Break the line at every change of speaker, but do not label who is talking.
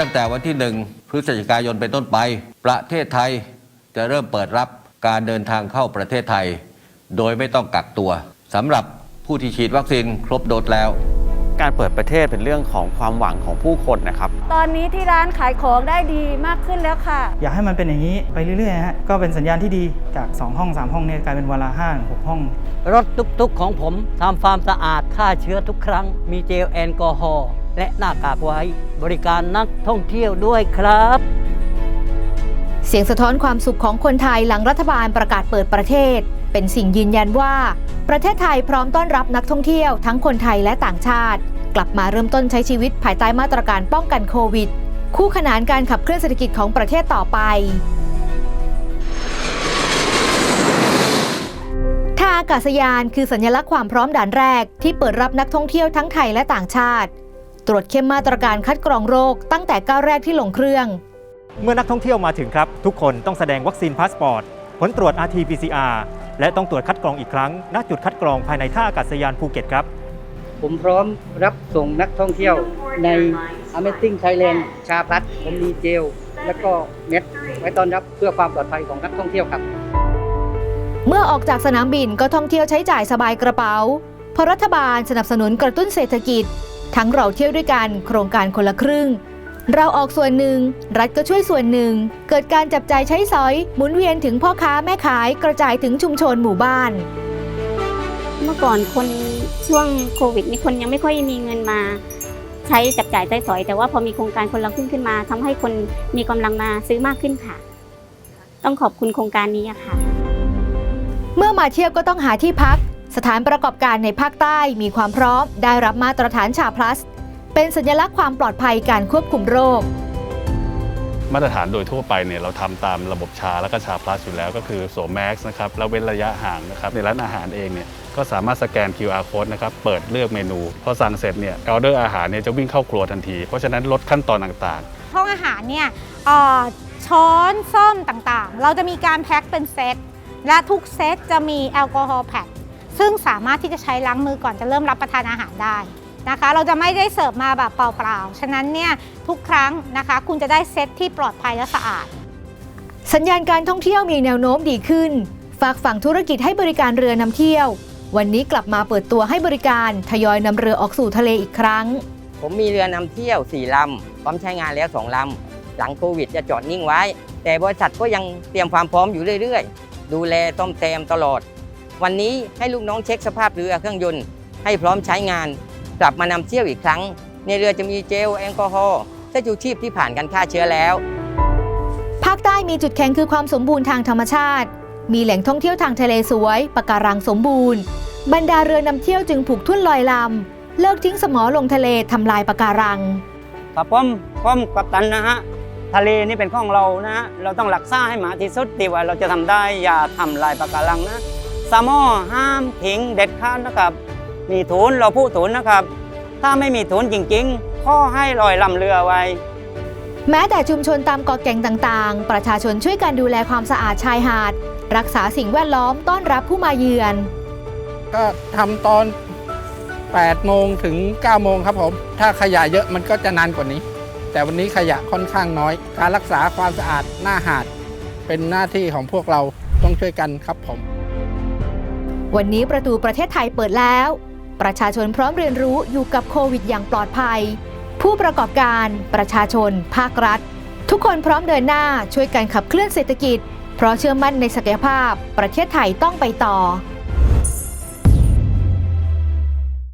ตั้งแต่วันที่ 1 พฤศจิกายนเป็นต้นไป ประเทศไทยจะเริ่มเปิดรับการเดินทางเข้าประเทศไทย โดยไม่ต้องกักตัวสำหรับผู้ที่ฉีดวัคซีนครบโดสแล้ว
การเปิดประเทศเป็นเรื่องของความหวังของผู้คนนะครับ
ตอนนี้ที่ร้านขายของได้ดีมากขึ้นแล้วค่ะ
อยากให้มันเป็นอย่างนี้ไปเรื่อยๆฮะก็เป็นสัญญาณที่ดีจาก 2 ห้อง 3 ห้องเนี่ยกลายเป็นเวนลาห้าหกห้อง
รถตุกๆของผมทำความสะอาดฆ่าเชื้อทุกครั้ง มีเจลแอลกอฮอล์ และหน้ากากไว้บริการนักท่องเที่ยวด้วยครับ
เสียงสะท้อนความสุขของคนไทยหลังรัฐบาลประกาศเปิดประเทศ เป็นสิ่งยืนยันว่า ประเทศไทยพร้อมต้อนรับนักท่องเที่ยวทั้งคนไทยและต่างชาติ กลับมาเริ่มต้นใช้ชีวิตภายใต้มาตรการป้องกันโควิด คู่ขนานการขับเคลื่อนเศรษฐกิจของประเทศต่อไปท่าอากาศยานคือสัญลักษณ์ความพร้อมด่านแรกที่เปิดรับนักท่องเที่ยวทั้งไทยและต่างชาติ ตรวจเข้มมาตรการคัดกรองโรค ตั้งแต่ก้าวแรกที่ลงเครื่อง
เมื่อนักท่องเที่ยวมาถึงครับ ทุกคนต้องแสดงวัคซีนพาสปอร์ตผลตรวจ RT-PCR และต้องตรวจคัดกรองอีกครั้งณจุดคัดกรองภายในท่าอากาศยานภูเก็ตครับ
ผมพร้อมรับส่งนักท่องเที่ยวใน Amazing Thailand ชาพลัสผมมีเจล และก็เม็ดไว้ต้อนรับเพื่อความปลอดภัยของนักท่องเที่ยวครับ
เมื่อออกจากสนามบินก็ท่องเที่ยวใช้จ่ายสบายกระเป๋าเพราะรัฐบาลสนับสนุนกระตุ้นเศรษฐกิจ ทั้งเราเที่ยวด้วยกันโครงการคนละครึ่ง เราออกส่วนหนึ่ง รัฐก็ช่วยส่วนหนึ่ง เกิดการจับจ่ายใช้สอย หมุนเวียนถึงพ่อค้าแม่ขายกระจายถึงชุมชนหมู่บ้าน
เมื่อก่อนคนช่วงโควิดนี่คนยังไม่ค่อยมีเงินมา ใช้จับจ่ายใช้สอย แต่ว่าพอมีโครงการคนละครึ่งขึ้นมาทำให้คนมีกำลังมาซื้อมากขึ้นค่ะ ต้องขอบคุณโครงการนี้อะค่ะ
เมื่อมาเที่ยวก็ต้องหาที่พัก สถานประกอบการในภาคใต้มีความพร้อมได้รับมาตรฐานชาพลัส เป็นสัญลักษณ์ความปลอดภัยการควบคุมโรค
มาตรฐานโดยทั่วไปเนี่ยเราทำตามระบบชาและก็ชาพลัสอยู่แล้วก็คือสวมแมสนะครับแล้วเว้นระยะห่างนะครับในร้านอาหารเองเนี่ยก็สามารถสแกน QR code นะครับ เปิดเลือกเมนู พอสั่งเสร็จเนี่ยออเดอร์อาหารเนี่ยจะวิ่งเข้าครัวทันที เพราะฉะนั้นลดขั้นตอนต่างๆ
ห้องอาหารเนี่ยเอ่อช้อนส้อมต่างๆ เราจะมีการแพ็คเป็นเซต และทุกเซตจะมีแอลกอฮอล์แพ็ค ซึ่งสามารถที่จะใช้ล้างมือก่อนจะเริ่มรับประทานอาหารได้นะคะ เราจะไม่ได้เสิร์ฟมาแบบเปล่าๆ ฉะนั้นเนี่ยทุกครั้งนะคะ คุณจะได้เซตที่ปลอดภัยและสะอาด
สัญญาณการท่องเที่ยวมีแนวโน้มดีขึ้น ฝากฝั่งธุรกิจให้บริการเรือนำเที่ยว วันนี้กลับมาเปิดตัวให้บริการทยอยนำเรือออกสู่ทะเลอีกครั้ง
ผมมีเรือนำเที่ยว4ลำพร้อมใช้งานแล้ว2ลำหลังโควิดจะจอดนิ่งไว้ แต่บริษัทก็ยังเตรียมความพร้อมอยู่เรื่อย ๆ ดูแลต้อมแซมตลอด วันนี้ให้ลูกน้องเช็คสภาพเรือเครื่องยนต์ให้พร้อมใช้งาน กลับมานำเที่ยวอีกครั้ง ในเรือจะมีเจลแอลกอฮอล์เสื้อชูชีพที่ผ่านการฆ่าเชื้อแล้ว
ภาคใต้มีจุดแข็งคือความสมบูรณ์ทางธรรมชาติ มีแหล่งท่องเที่ยวทางทะเลสวยปะการังสมบูรณ์ บรรดาเรือนำเที่ยวจึงผูกทุ่นลอยลำเลิกทิ้งสมอลงทะเลทำลายปะการัง
ครับผมผมกัปตันนะฮะทะเลนี่เป็นของเรานะฮะเราต้องรักษาให้หมาที่สุดที่ว่าเราจะทำได้อย่าทำลายปะการังนะ สามอห้ามทิ้งเด็ดขาดนะครับ มีทุนเราพูดทุนนะครับ ถ้าไม่มีทุนจริงๆข้อให้ลอยลำเรือไว้
แม้แต่ชุมชนตามเกาะแก่งต่างๆ ประชาชนช่วยกันดูแลความสะอาดชายหาด รักษาสิ่งแวดล้อมต้อนรับผู้มาเยือน
ก็ทำตอน8โมงถึง9โมงครับผม ถ้าขยะเยอะมันก็จะนานกว่านี้ แต่วันนี้ขยะค่อนข้างน้อย การรักษาความสะอาดหน้าหาด เป็นหน้าที่ของพวกเราต้องช่วยกันครับผม
วันนี้ประตูประเทศไทยเปิดแล้ว ประชาชนพร้อมเรียนรู้อยู่กับโควิดอย่างปลอดภัย ผู้ประกอบการ ประชาชน ภาครัฐ ทุกคนพร้อมเดินหน้าช่วยกันขับเคลื่อนเศรษฐกิจ เพราะเชื่อมั่นในศักยภาพ ประเทศไทยต้องไปต่อ